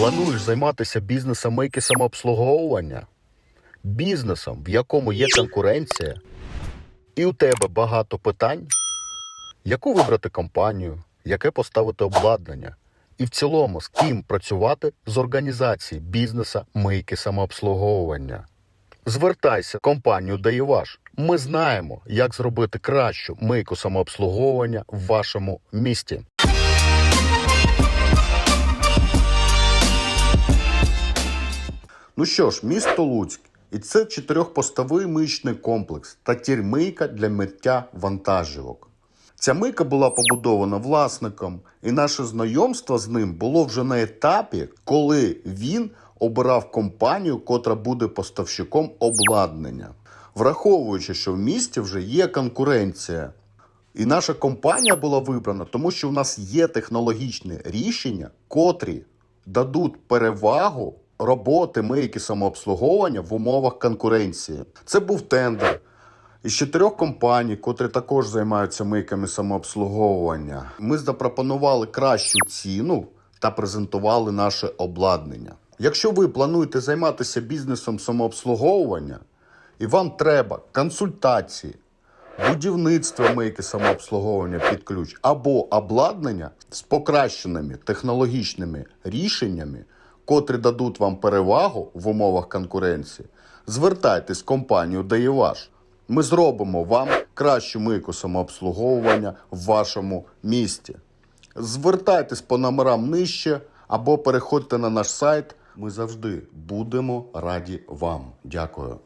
Плануєш займатися бізнесом мийки самообслуговування? Бізнесом, в якому є конкуренція, і у тебе багато питань? Яку вибрати компанію, яке поставити обладнання? І в цілому з ким працювати з організації бізнеса мийки самообслуговування? Звертайся в компанію Даєваш. Ми знаємо, як зробити кращу мийку самообслуговування в вашому місті. Ну що ж, місто Луцьк. І це чотирьохпостовий миючний комплекс та тірмийка для миття вантажівок. Ця мийка була побудована власником, і наше знайомство з ним було вже на етапі, коли він обирав компанію, котра буде поставщиком обладнання, враховуючи, що в місті вже є конкуренція. І наша компанія була вибрана, тому що у нас є технологічні рішення, котрі дадуть перевагу роботи мийки самообслуговування в умовах конкуренції. Це був тендер із чотирьох компаній, котрі також займаються мийками самообслуговування. Ми запропонували кращу ціну та презентували наше обладнання. Якщо ви плануєте займатися бізнесом самообслуговування і вам треба консультації, будівництво мийки самообслуговування під ключ або обладнання з покращеними технологічними рішеннями, котрі дадуть вам перевагу в умовах конкуренції, звертайтесь в компанію Даєваш. Ми зробимо вам кращу мийку самообслуговування в вашому місті. Звертайтесь по номерам нижче або переходьте на наш сайт. Ми завжди будемо раді вам. Дякую.